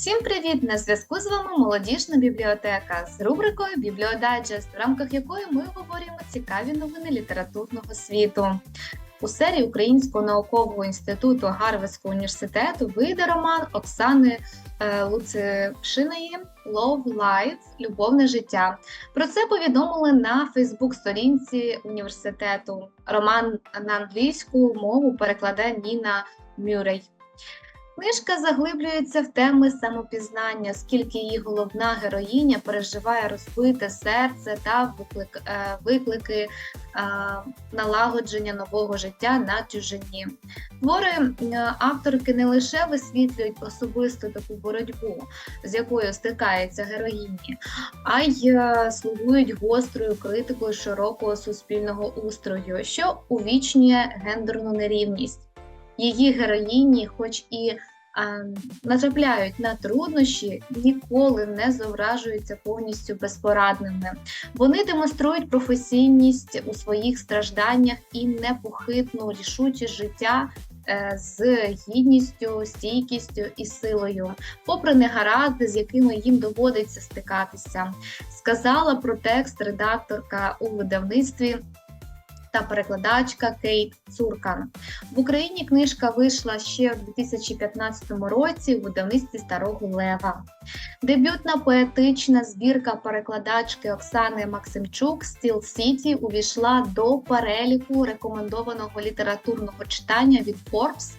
Всім привіт! На зв'язку з вами молодіжна бібліотека з рубрикою Бібліодайджест, в рамках якої ми обговорюємо цікаві новини літературного світу. У серії Українського наукового інституту Гарвардського університету вийде роман Оксани е, Луцишиної Love Life Любовне життя. Про це повідомили на Фейсбук-сторінці університету. Роман на англійську мову перекладе Ніна Мюррей. Книжка заглиблюється в теми самопізнання, оскільки її головна героїня переживає розбите серце та виклик, е, виклики е, налагодження нового життя на чужині. Твори е, авторки не лише висвітлюють особисту таку боротьбу, з якою стикається героїні, а й слугують гострою критикою широкого суспільного устрою, що увічнює гендерну нерівність. Її героїні, хоч і натрапляють на труднощі, ніколи не зображуються повністю безпорадними. Вони демонструють професійність у своїх стражданнях і непохитну рішучість життя. е, З гідністю, стійкістю і силою, попри негаразди, з якими їм доводиться стикатися, сказала про текст редакторка у видавництві та перекладачка Кейт Цуркан. В Україні книжка вийшла ще в 2015 році у видавництві Старого Лева. Дебютна поетична збірка перекладачки Оксани Максимчук Стіл Сіті увійшла до переліку рекомендованого літературного читання від Forbes.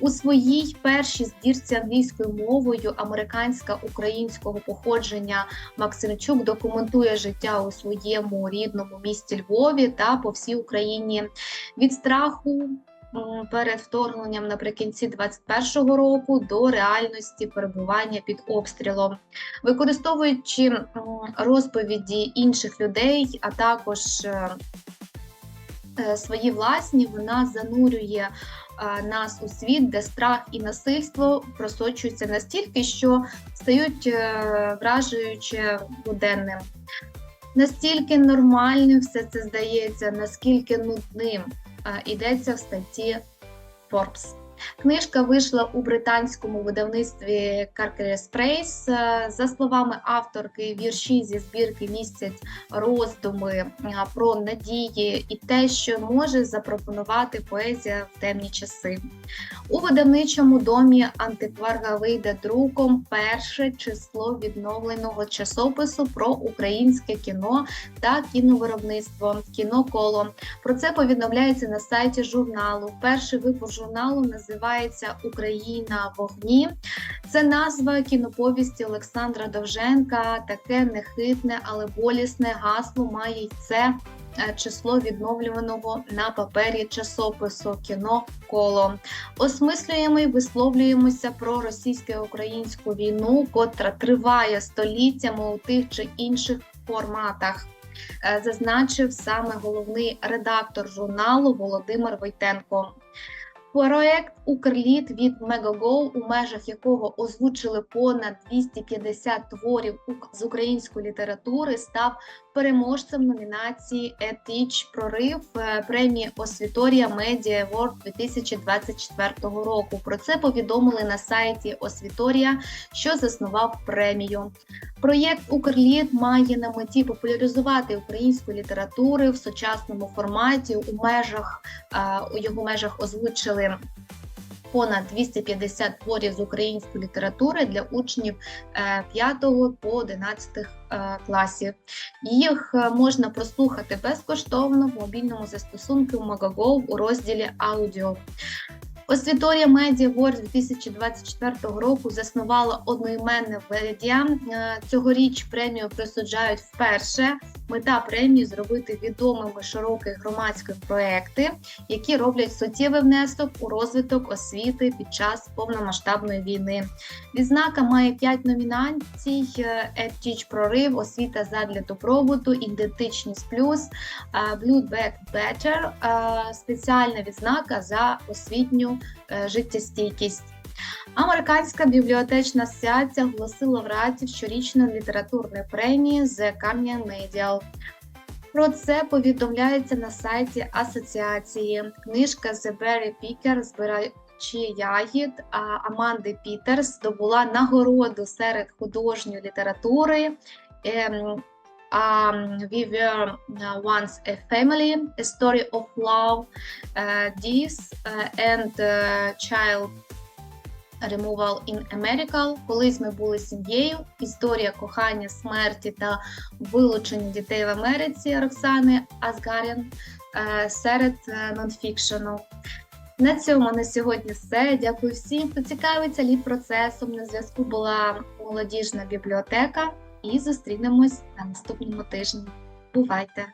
У своїй першій збірці англійською мовою американська українського походження Максимчук документує життя у своєму рідному місті Львові та по всій Україні від страху. Перед вторгненням наприкінці 21-го року до реальності перебування під обстрілом, використовуючи розповіді інших людей, а також е, е, свої власні, вона занурює е, нас у світ, де страх і насильство просочуються настільки, що стають вражуюче буденним. Настільки нормальним все це здається, наскільки нудним йдеться в статті Forbes. Книжка вийшла у британському видавництві Carcass Press. Е, За словами авторки, вірші зі збірки містять роздуми е, про надії і те, що може запропонувати поезія в темні часи. У видавничому домі антикварга вийде друком перше число відновленого часопису про українське кіно та кіновиробництво кіноколо. Про це повідомляється на сайті журналу. Перший випуск журналу називається Україна вогні. Це назва кіноповісті Олександра Довженка. Таке нехитне, але болісне гасло має й це е, число відновлюваного на папері часопису кіно коло. Осмислюємо і висловлюємося про російсько-українську війну, котра триває століттями у тих чи інших форматах. е, Зазначив саме головний редактор журналу Володимир Войтенко. Проект Укрліт від Мегаго, у межах якого озвучили понад 250 творів з української літератури, став переможцем номінації Етич Прорив е, премії Освіторія Медіа Award 2024 року. Про це повідомили на сайті Освіторія, що заснував премію. Проєкт Укрліт має на меті популяризувати українську літературу в сучасному форматі. У межах е, у його межах озвучили понад 250 творів з української літератури для учнів е, 5 по 11 е, класів. Їх е, можна прослухати безкоштовно в мобільному застосунку Magago у розділі аудіо. Освіторія Медіа World 2024 року заснувала одноіменне медіа. Цьогоріч премію присуджають вперше. Мета премії зробити відомими широкі громадські проекти, які роблять суттєвий внесок у розвиток освіти під час повномасштабної війни. Відзнака має 5 номінацій: Етіч прорив, освіта задля добробуту, ідентичність плюс, е, Blue Better, е, спеціальна відзнака за освітню е, життєстійкість. Американська бібліотечна асоціація оголосила лауреатів щорічної літературної премії The Carnegie Medial. Про це повідомляється на сайті асоціації. Книжка The Berry Picker збирає ягід Аманди Пітерс здобула нагороду серед художньої літератури. Ем, we were uh, once a family, a story of love, uh, this and child removal in America. Колись ми були сім'єю. Історія кохання, смерті та вилучення дітей в Америці Роксани Азгарін е, серед е, нонфікшену. На цьому на сьогодні все. Дякую всім, хто цікавиться літ процесом. На зв'язку була молодіжна бібліотека і зустрінемось на наступному тижні. Бувайте!